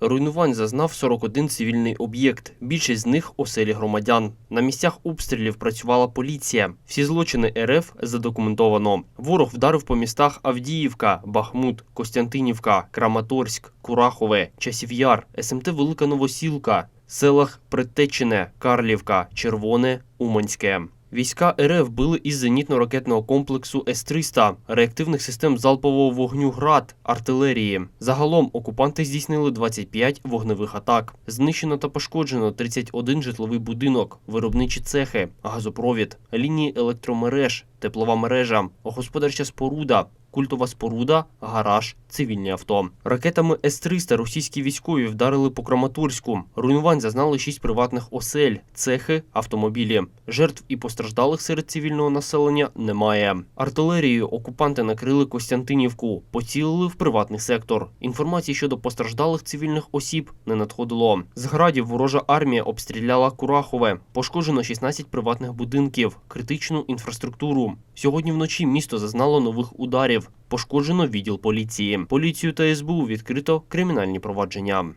Руйнувань зазнав 41 цивільний об'єкт. Більшість з них оселі громадян. На місцях обстрілів працювала поліція. Всі злочини РФ задокументовано. Ворог вдарив по містах Авдіївка, Бахмут, Костянтинівка, Краматорськ, Курахове, Часів'яр, СМТ Велика Новосілка, селах Предтечине, Карлівка, Червоне, Уманське. Війська РФ били із зенітно-ракетного комплексу С-300, реактивних систем залпового вогню ГРАД, артилерії. Загалом окупанти здійснили 25 вогневих атак. Знищено та пошкоджено 31 житловий будинок, виробничі цехи, газопровід, лінії електромереж, теплова мережа, господарча споруда, культова споруда, гараж, цивільні авто. Ракетами С-300 російські військові вдарили по Краматорську. Руйнувань зазнали шість приватних осель, цехи, автомобілі. Жертв і постраждалих серед цивільного населення немає. Артилерією окупанти накрили Костянтинівку, поцілили в приватний сектор. Інформації щодо постраждалих цивільних осіб не надходило. З градів ворожа армія обстріляла Курахове. Пошкоджено 16 приватних будинків, критичну інфраструктуру. Сьогодні вночі місто зазнало нових ударів. Пошкоджено відділ поліції. Поліцію та СБУ відкрито кримінальні провадження.